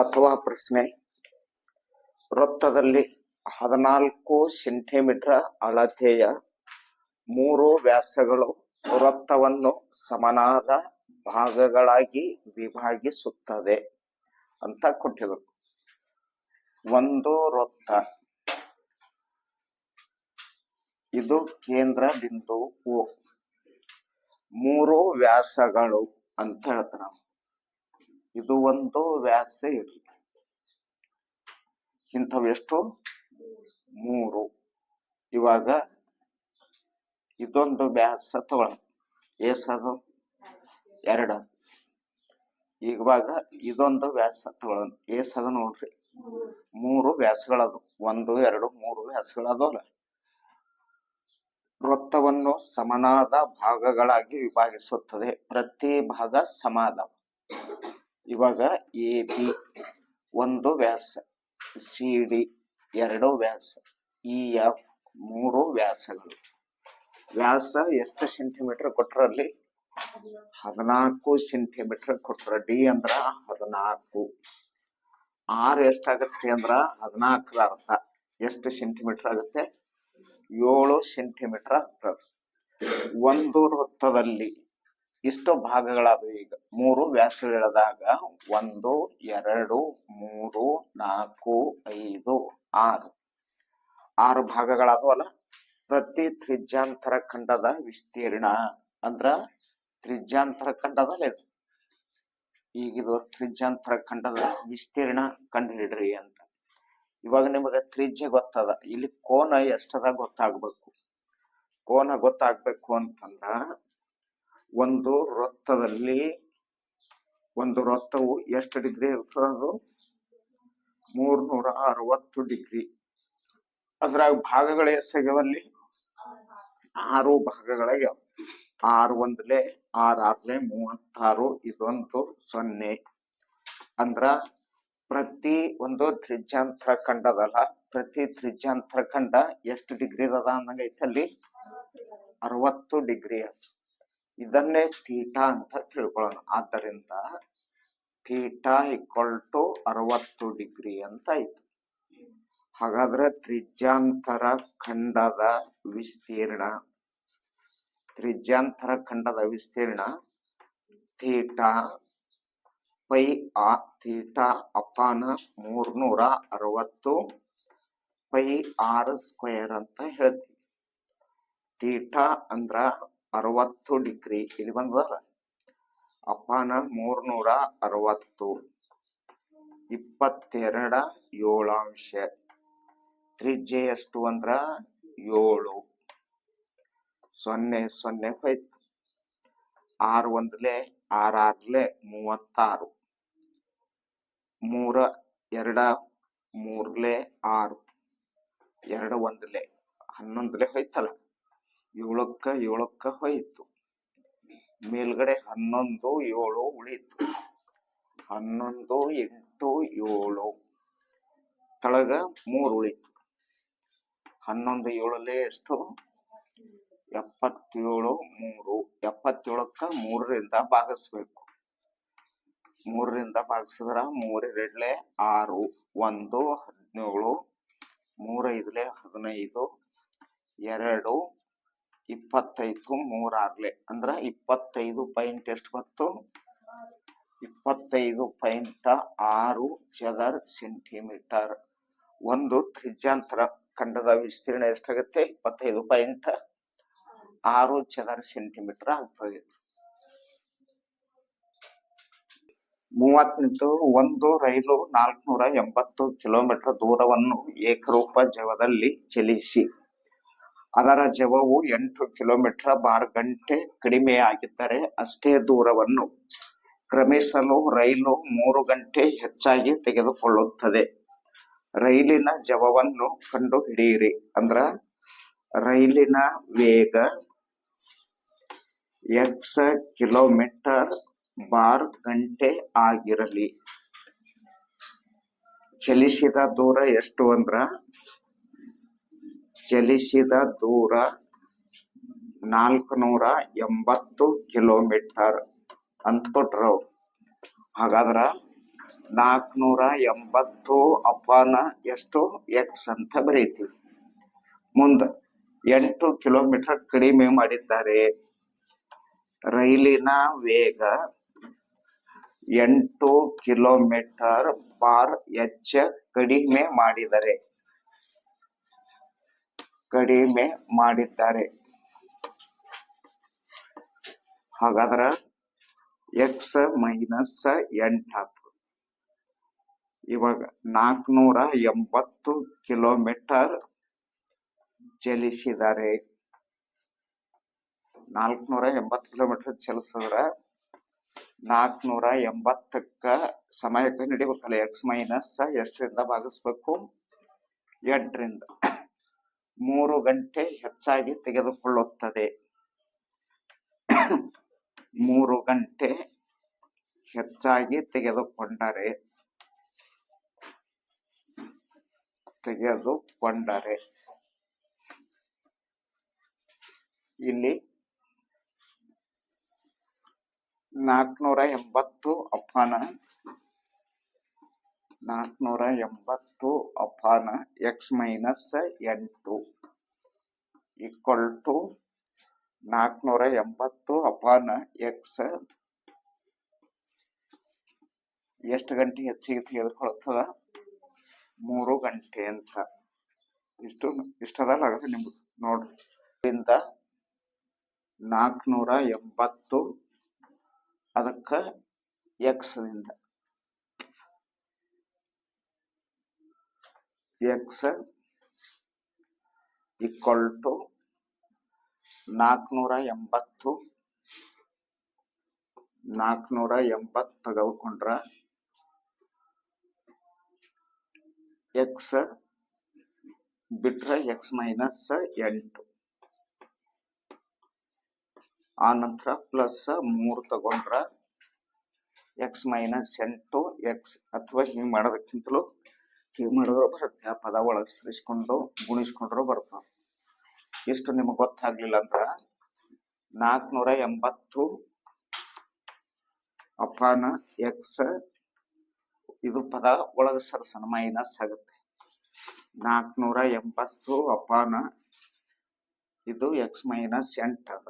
ಅಥವಾ ಪ್ರಶ್ನೆ. ವೃತ್ತದಲ್ಲಿ ಹದಿನಾಲ್ಕು ಸೆಂಟಿಮೀಟರ್ ಅಳತೆಯ ಮೂರು ವ್ಯಾಸಗಳು ವೃತ್ತವನ್ನು ಸಮನಾದ ಭಾಗಗಳಾಗಿ ವಿಭಾಗಿಸುತ್ತದೆ ಅಂತ ಕೊಟ್ಟಿದ್ರು. ಒಂದು ವೃತ್ತ. ಇದು ಕೇಂದ್ರ ಬಿಂದು ಮೂರು ವ್ಯಾಸಗಳು ಅಂತ ಹೇಳ್ತಾರ. ಇದು ಒಂದು ವ್ಯಾಸ ಇರಲಿ. ಇಂಥವೆಷ್ಟು ಮೂರು. ಇವಾಗ ಇದೊಂದು ವ್ಯಾಸ ತಗೊಳ ಏಸದು? ಎರಡು. ಇವಾಗ ಇದೊಂದು ವ್ಯಾಸ ತಗೊಳ್ಳೋಣ ಏಸದ ನೋಡ್ರಿ. ಮೂರು ವ್ಯಾಸಗಳದು. ಒಂದು, ಎರಡು, ಮೂರು ವ್ಯಾಸಗಳದವಲ್ಲ. ವೃತ್ತವನ್ನು ಸಮನಾದ ಭಾಗಗಳಾಗಿ ವಿಭಾಗಿಸುತ್ತದೆ. ಪ್ರತಿ ಭಾಗ ಸಮಾದ ಇವಾಗ ಎ ಬಿ ಒಂದು ವ್ಯಾಸ ಸಿ ಡಿ ಎರಡು ವ್ಯಾಸ ಇ ಎಫ್ ಮೂರು ವ್ಯಾಸಗಳು. ವ್ಯಾಸ ಎಷ್ಟು ಸೆಂಟಿಮೀಟರ್ ಕೊಟ್ರಲ್ಲಿ? ಹದಿನಾಲ್ಕು ಸೆಂಟಿಮೀಟರ್ ಕೊಟ್ಟರೆ ಡಿ ಅಂದ್ರ ಹದಿನಾಲ್ಕು. ಆರ್ ಎಷ್ಟಾಗತ್ತೆ ಅಂದ್ರ ಹದಿನಾಲ್ಕರ ಅರ್ಧ ಎಷ್ಟು ಸೆಂಟಿಮೀಟರ್ ಆಗುತ್ತೆ? ಏಳು ಸೆಂಟಿಮೀಟರ್ ಆಗ್ತದೆ. ಒಂದು ವೃತ್ತದಲ್ಲಿ ಇಷ್ಟು ಭಾಗಗಳಾದವು ಈಗ. ಮೂರು ವ್ಯಾಸಗಳಿದಾಗ ಒಂದು, ಎರಡು, ಮೂರು, ನಾಲ್ಕು, ಐದು, ಆರು. ಆರು ಭಾಗಗಳಾದವಲ್ಲ? ಪ್ರತಿ ತ್ರಿಜ್ಯಾಂತರ ಖಂಡದ ವಿಸ್ತೀರ್ಣ. ಅಂದ್ರ ತ್ರಿಜ್ಯಾಂತರ ಖಂಡದ ಇದು. ಈಗ ಇದು ತ್ರಿಜ್ಯಾಂತರ ಖಂಡದ ವಿಸ್ತೀರ್ಣ ಕಂಡುಹಿಡ್ರಿ ಅಂತ. ಇವಾಗ ನಿಮಗೆ ತ್ರಿಜ್ಯ ಗೊತ್ತದ. ಇಲ್ಲಿ ಕೋನ ಎಷ್ಟದ ಗೊತ್ತಾಗ್ಬೇಕು? ಕೋನ ಗೊತ್ತಾಗ್ಬೇಕು ಅಂತಂದ್ರ ಒಂದು ವೃತ್ತದಲ್ಲಿ ಒಂದು ವೃತ್ತವು ಎಷ್ಟು ಡಿಗ್ರಿ ಇರ್ತದ ಅದು? ಮೂರ್ನೂರ ಅರವತ್ತು ಡಿಗ್ರಿ. ಅದ್ರಾಗ ಭಾಗಗಳು ಎಷ್ಟಾಗ್ಯಾವಲ್ಲಿ ಆರು ಭಾಗಗಳಾಗ್ಯಾವ. ಆರು ಒಂದ್ಲೆ ಆರ್ ಆರ್ಲೆ ಮೂವತ್ತಾರು ಇದೊಂದು ಸೊನ್ನೆ. ಅಂದ್ರ ಪ್ರತಿ ಒಂದು ತ್ರಿಜ್ಯಾಂತರ ಖಂಡದಲ್ಲ, ಪ್ರತಿ ತ್ರಿಜ್ಯಾಂತರ ಖಂಡ ಎಷ್ಟು ಡಿಗ್ರಿ ಅದ ಐತೆ ಅಲ್ಲಿ? ಅರವತ್ತು ಡಿಗ್ರಿ ಅದ. ಇದನ್ನೇ ಥೀಟಾ ಅಂತ ತಿಳ್ಕೊಳ್ಳೋಣ. ಆದ್ದರಿಂದ ಥೀಟಾ ಈಕ್ವಲ್ ಟು ಅರವತ್ತು ಡಿಗ್ರಿ ಅಂತ ಆಯ್ತು. ಹಾಗಾದ್ರೆ ತ್ರಿಜ್ಯಾಂತರ ಖಂಡದ ವಿಸ್ತೀರ್ಣ, ತ್ರಿಜ್ಯಾಂತರ ಖಂಡದ ವಿಸ್ತೀರ್ಣ ಥೀಟಾ ಪೈ ಆ ಥೀಟಾ ಅಪಾನ ಮೂರ್ನೂರ ಅರವತ್ತು ಪೈ ಆರ್ ಸ್ಕ್ವೇರ್ ಅಂತ ಹೇಳ್ತೀವಿ. ಥೀಟಾ ಅಂದ್ರ ಅರವತ್ತು ಡಿಗ್ರಿ ಇಲ್ಲಿ ಬಂದದ. ಅಪಾನ ಮೂರ್ನೂರ ಅರವತ್ತು. ಇಪ್ಪತ್ತೆರಡ ಏಳಾಂಶ. ತ್ರಿಜ್ಯ ಎಷ್ಟು ಅಂದ್ರ ಏಳು. ಸೊನ್ನೆ ಸೊನ್ನೆ ಹೋಯ್ತು. ಆರು ಒಂದ್ಲೆ ಆರ್ ಆರ್ಲೆ ಮೂವತ್ತಾರು. ಮೂರ ಎರಡ ಮೂರ್ಲೆ ಆರು. ಎರಡು ಒಂದ್ಲೆ ಹನ್ನೊಂದ್ಲೆ ಹೋಯ್ತಲ್ಲ. ಏಳಕ್ಕ ಏಳಕ್ಕ ಹೋಯ್ತು. ಮೇಲ್ಗಡೆ ಹನ್ನೊಂದು ಏಳು ಉಳಿತು. ಹನ್ನೊಂದು ಎಂಟು ಏಳು. ತಳಗ ಮೂರು ಉಳಿತು. ಹನ್ನೊಂದು ಏಳಲ್ಲೇ ಎಷ್ಟು? ಎಪ್ಪತ್ತೇಳು ಮೂರು. ಎಪ್ಪತ್ತೇಳಕ್ಕ ಮೂರರಿಂದ ಭಾಗಿಸ್ಬೇಕು. ಮೂರರಿಂದ ಭಾಗಿಸಿದ್ರ ಮೂರೆರಡ್ಲೆ ಆರು, ಒಂದು ಹದಿನೇಳು, ಮೂರೈದಲೆ ಹದಿನೈದು, ಎರಡು ಇಪ್ಪತ್ತೈದು ಮೂರಾರ್ಲೆ ಅಂದ್ರ ಇಪ್ಪತ್ತೈದು ಪಾಯಿಂಟ್ ಎಷ್ಟು ಬಂತು? ಇಪ್ಪತ್ತೈದು ಪಾಯಿಂಟ್ ಆರು ಚದರ್ ಸೆಂಟಿಮೀಟರ್ ಒಂದು ತ್ರಿಜ್ಯಾಂತರ. ಖಂಡದ ವಿಸ್ತೀರ್ಣ ಎಷ್ಟಾಗುತ್ತೆ? ಇಪ್ಪತ್ತೈದು ಪಾಯಿಂಟ್ ಆರು ಚದರ ಸೆಂಟಿಮೀಟರ್ ಆಗ್ತದೆ. ಮೂವತ್ತೆಂಟು, ಒಂದು, ರೈಲು ನಾಲ್ಕುನೂರ ಎಂಬತ್ತು ಕಿಲೋಮೀಟರ್ ದೂರವನ್ನು ಏಕರೂಪ ಜವದಲ್ಲಿ ಚಲಿಸಿ. ಅದರ ಜವವು ಎಂಟು ಕಿಲೋಮೀಟರ್ ಬಾರ್ ಗಂಟೆ ಕಡಿಮೆ ಆಗಿದ್ದರೆ ಅಷ್ಟೇ ದೂರವನ್ನು ಕ್ರಮಿಸಲು ರೈಲು ಮೂರು ಗಂಟೆ ಹೆಚ್ಚಾಗಿ ತೆಗೆದುಕೊಳ್ಳುತ್ತದೆ. ರೈಲಿನ ಜವವನ್ನು ಕಂಡು ಹಿಡಿಯಿರಿ ಅಂದ್ರ ರೈಲಿನ ವೇಗ ಎಕ್ಸ್ ಕಿಲೋಮೀಟರ್ ಬಾರ್ ಗಂಟೆ ಆಗಿರಲಿ. ಚಲಿಸಿದ ದೂರ ಎಷ್ಟು ಅಂದ್ರ ಚಲಿಸಿದ ದೂರ ನಾಲ್ಕುನೂರ ಎಂಬತ್ತು ಕಿಲೋಮೀಟರ್ ಅಂತ ಕೊಟ್ರು. ಹಾಗಾದ್ರೆ ನಾಲ್ಕುನೂರ ಎಂಬತ್ತು ಅಪಾನ ಎಷ್ಟು ಎಕ್ಸ್ ಅಂತ ಬರೀತೀವಿ. ಮುಂದೆ ಎಂಟು ಕಿಲೋಮೀಟರ್ ಕಡಿಮೆ ಮಾಡಿದ್ದಾರೆ. ರೈಲಿನ ವೇಗ ಎಂಟು ಕಿಲೋಮೀಟರ್ ಬಾರ್ ಎಚ್ ಕಡಿಮೆ ಮಾಡಿದರೆ ಕಡಿಮೆ ಮಾಡಿದ್ದಾರೆ. ಹಾಗಾದ್ರ ಎಕ್ಸ್ ಮೈನಸ್ ಎಂಟಾತು ಇವಾಗ ನಾಲ್ಕುನೂರ ಎಂಬತ್ತು ಕಿಲೋಮೀಟರ್ ಚಲಿಸಿದ್ದಾರೆ ನಾಲ್ಕುನೂರ ಎಂಬತ್ತು ಕಿಲೋಮೀಟರ್ ಚಲಿಸಿದ್ರ ನಾಲ್ಕುನೂರ ಎಂಬತ್ತಕ್ಕ ಸಮಯಕ್ಕೆ ನಡಿಬೇಕಲ್ಲ ಎಕ್ಸ್ ಮೈನಸ್ ಎಷ್ಟರಿಂದ ಭಾಗಿಸ್ಬೇಕು? ಎಂಟರಿಂದ ಮೂರು ಗಂಟೆ ಹೆಚ್ಚಾಗಿ ತೆಗೆದುಕೊಳ್ಳುತ್ತದೆ. ಮೂರು ಗಂಟೆ ಹೆಚ್ಚಾಗಿ ತೆಗೆದುಕೊಂಡರೆ ತೆಗೆದುಕೊಂಡರೆ. ಇಲ್ಲಿ ನಾಲ್ಕುನೂರ ಎಂಬತ್ತು ಅಪಾನ ನಾಲ್ಕುನೂರ ಎಂಬತ್ತು ಅಪಾನ ಎಕ್ಸ್ ಮೈನಸ್ ಎಂಟು ಈಕ್ವಲ್ ಟು ನಾಲ್ಕುನೂರ ಎಂಬತ್ತು ಅಪಾನ ಎಕ್ಸ್. ಎಷ್ಟು ಗಂಟೆ ಹೆಚ್ಚಿಗೆ ತೆಗೆದುಕೊಳ್ತದ ಮೂರು ಗಂಟೆ ಅಂತ. ಇಷ್ಟು, ಇಷ್ಟದಲ್ಲ ಆಗತ್ತೆ ನಿಮ್ದು ನೋಡ್ರಿ ನಾಲ್ಕುನೂರ ಎಂಬತ್ತು ಅದಕ್ಕೆ ಎಕ್ಸ್ ಎಕ್ಸ್ ಈಕ್ವಲ್ ಟು ನಾಲ್ಕುನೂರ ಎಂಬತ್ತು. ನಾಲ್ಕುನೂರ ಎಂಬತ್ತು ತೆಗೆದುಕೊಂಡ್ರ ಎಕ್ಸ್ ಬಿಟ್ರೆ ಎಕ್ಸ್ ಮೈನಸ್ ಎಂಟು. ಆ ನಂತರ ಪ್ಲಸ್ ಮೂರು ತಗೊಂಡ್ರ ಎಕ್ಸ್ ಮೈನಸ್ ಎಂಟು, ಎಕ್ಸ್. ಅಥವಾ ಹಿಂಗೆ ಮಾಡೋದಕ್ಕಿಂತಲೂ ಹೀಗೆ ಮಾಡಿದ್ರು ಬರುತ್ತೆ ಆ ಪದ ಒಳಗೆ ಸೇರಿಸ್ಕೊಂಡು, ಗುಣಿಸ್ಕೊಂಡ್ರು ಬರ್ತಾವ. ಇಷ್ಟು ನಿಮಗೆ ಗೊತ್ತಾಗ್ಲಿಲ್ಲ ಅಂದ್ರ ನಾಲ್ಕುನೂರ ಎಂಬತ್ತು ಅಪಾನ ಎಕ್ಸ್ ಇದು ಪದ ಒಳಗೆ ಸರ್ಸನ ಮೈನಸ್ ಆಗುತ್ತೆ. ನಾಲ್ಕುನೂರ ಎಂಬತ್ತು ಅಪಾನ ಇದು ಎಕ್ಸ್ ಮೈನಸ್ ಎಂಟು ಅದ.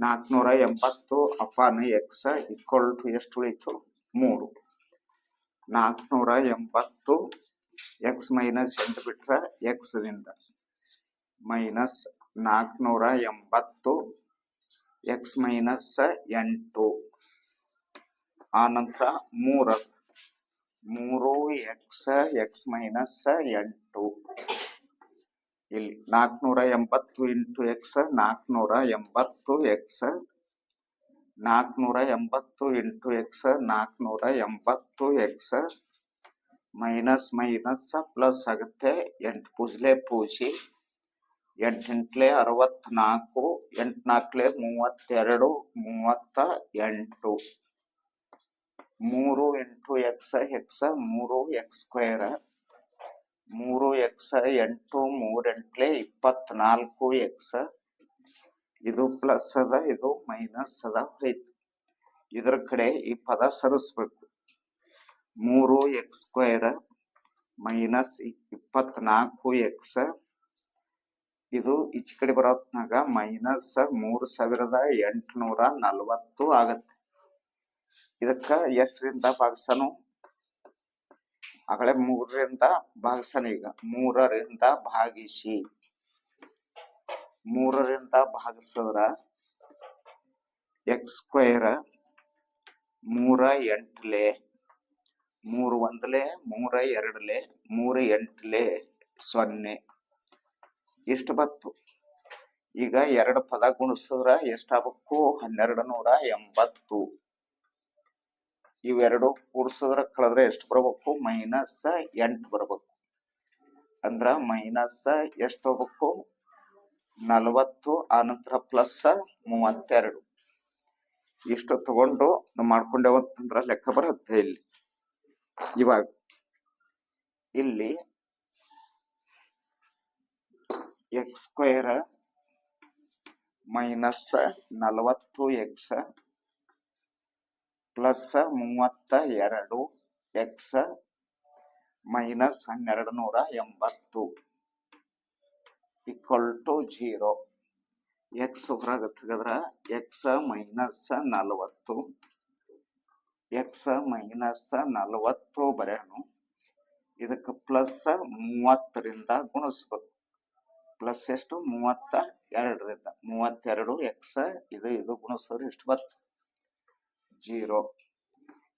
ನಾಲ್ಕುನೂರ ಎಂಬತ್ತು ಅಪಾನ ಎಕ್ಸ್ ಈಕ್ವಲ್ ಟು ಎಷ್ಟು ಉಳಿತು? ಮೂರು. ನಾಲ್ಕುನೂರ ಎಂಬತ್ತು ಎಕ್ಸ್ ಮೈನಸ್ ಎಂಟು ಬಿಟ್ರೆ ಎಕ್ಸ್ ದಿಂದ ಮೈನಸ್ ನಾಲ್ಕುನೂರ ಎಂಬತ್ತು ಎಕ್ಸ್ ಮೈನಸ್ ಎಂಟು. ಆ ನಂತರ ಮೂರ. ಮೂರು ಎಕ್ಸ್ ಎಕ್ಸ್ ಮೈನಸ್ ಎಂಟು. ಇಲ್ಲಿ ನಾಲ್ಕುನೂರ ಎಂಬತ್ತು ಇಂಟು ಎಕ್ಸ್ ನಾಲ್ಕುನೂರ ಎಂಬತ್ತು ಎಕ್ಸ್ ನಾಲ್ಕುನೂರ ಎಂಬತ್ತು ಇಂಟು ಎಕ್ಸ್ ನಾಲ್ಕುನೂರ ಎಂಬತ್ತು ಎಕ್ಸ್ ಮೈನಸ್ ಮೈನಸ್ ಪ್ಲಸ್ ಆಗುತ್ತೆ ಎಂಟು ಪೂಜ್ಲೆ ಪೂಜಿ ಎಂಟೆಂಟ್ಲೆ ಅರವತ್ನಾಲ್ಕು, ಎಂಟ್ನಾಲ್ಕಲೆ ಮೂವತ್ತೆರಡು, ಮೂವತ್ತ ಎಂಟು. ಮೂರು ಎಂಟು ಎಕ್ಸ್ ಎಕ್ಸ್ ಮೂರು ಎಕ್ಸ್ ಸ್ಕ್ವೇರ್. ಮೂರು ಎಕ್ಸ್ ಎಂಟು ಮೂರೆಂಟ್ಲೆ ಇಪ್ಪತ್ನಾಲ್ಕು ಎಕ್ಸ್ ಇದು ಪ್ಲಸ್ ಅದ, ಇದು ಮೈನಸ್ ಅದ ಐತಿ. ಇದ್ರ ಕಡೆ ಈ ಪದ ಸರಿಸ್ಬೇಕು. ಮೂರು ಎಕ್ಸ್ ಸ್ಕ್ವೇರ್ ಮೈನಸ್ ಇಪ್ಪತ್ನಾಲ್ಕು ಎಕ್ಸ್ ಇದು ಈಚೆ ಕಡೆ ಬರೋತ್ನಾಗ ಮೈನಸ್ ಮೂರು ಸಾವಿರದ ಎಂಟುನೂರ ನಲವತ್ತು ಆಗತ್ತೆ. ಇದಕ್ಕ ಎಷ್ಟರಿಂದ ಭಾಗಿಸನು ಆಗಲೇ ಮೂರರಿಂದ ಭಾಗಿಸನು ಈಗ. ಮೂರರಿಂದ ಭಾಗಿಸಿ. ಮೂರರಿಂದ ಭಾಗಿಸಿದ್ರ ಎಕ್ಸ್ ಸ್ಕ್ವೇರ್ ಮೂರ ಎಂಟ್ಲೆ, ಮೂರು ಒಂದ್ಲೆ, ಮೂರ ಎರಡ್ಲೆ, ಮೂರ ಎಂಟ್ಲೆ ಸೊನ್ನೆ. ಇಷ್ಟು ಬತ್ತು ಈಗ ಎರಡು ಪದ ಗುಣಿಸಿದ್ರ ಎಷ್ಟಾಗಬೇಕು? ಹನ್ನೆರಡು ನೂರ ಎಂಬತ್ತು. ಇವೆರಡು ಕೂಡಿಸಿದ್ರ ಕಳೆದ್ರೆ ಎಷ್ಟು ಬರ್ಬೇಕು? ಮೈನಸ್ ಎಂಟು ಬರ್ಬೇಕು. ಅಂದ್ರ ಮೈನಸ್ ಎಷ್ಟು ತಗೋಬೇಕು ನಲವತ್ತು, ಆನಂತರ ಪ್ಲಸ್, ಮೂವತ್ತೆರಡು. ಇಷ್ಟು ತಗೊಂಡು ನಾವು ಮಾಡ್ಕೊಂಡೇವಂತಂದ್ರ ಲೆಕ್ಕ ಬರುತ್ತೆ ಇಲ್ಲಿ. ಇವಾಗ, ಇಲ್ಲಿ ಎಕ್ಸ್ ಸ್ಕ್ವೇರ್ ಮೈನಸ್ ನಲವತ್ತು ಎಕ್ಸ್ ಪ್ಲಸ್ ಮೂವತ್ತ ಎರಡು ಎಕ್ಸ್ ಮೈನಸ್ ಹನ್ನೆರಡು ನೂರ ಎಂಬತ್ತು. Equal to zero. ಎಕ್ಸ್ ಹೊರಗೆ ತೆಗೆದ್ರ ಎಕ್ಸ್ ಮೈನಸ್ ನಲವತ್ತು. ಎಕ್ಸ್ ಮೈನಸ್ ನಲವತ್ತು ಬರೆಯೋಣ. ಇದಕ್ಕೆ ಪ್ಲಸ್ ಮೂವತ್ತರಿಂದ ಗುಣಿಸ್ಬೇಕು. ಪ್ಲಸ್ ಎಷ್ಟು? ಮೂವತ್ತ ಎರಡರಿಂದ. ಮೂವತ್ತೆರಡು ಎಕ್ಸ್ ಇದು ಇದು ಗುಣಿಸೋರು ಎಷ್ಟು ಬತ್ತು ಜೀರೋ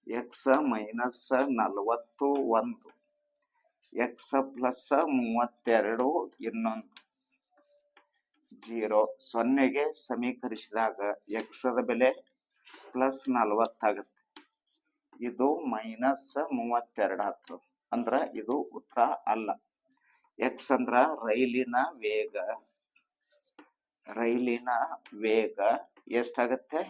ಎಕ್ಸ್ ಮೈನಸ್ ನಲವತ್ತು ಒಂದು. ಎಕ್ಸ್ ಪ್ಲಸ್ ಮೂವತ್ತೆರಡು ಇನ್ನೊಂದು. ಜೀರೋ ಸೊನ್ನೆಗೆ ಸಮೀಕರಿಸಿದಾಗ ಎಕ್ಸದ ಬೆಲೆ ಪ್ಲಸ್ ನಲವತ್ತಾಗತ್ತೆ ಇದು ಮೈನಸ್ ಮೂವತ್ತೆರಡು ಹತ್ತು ಅಂದ್ರ ಇದು ಉತ್ತರ ಅಲ್ಲ. ಎಕ್ಸ್ ಅಂದ್ರ ರೈಲಿನ ವೇಗ. ರೈಲಿನ ವೇಗ ಎಷ್ಟಾಗತ್ತೆ?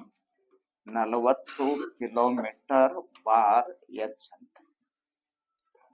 ನಲವತ್ತು ಕಿಲೋಮೀಟರ್ ಬಾರ್ ಎಚ್ ಅಂತ.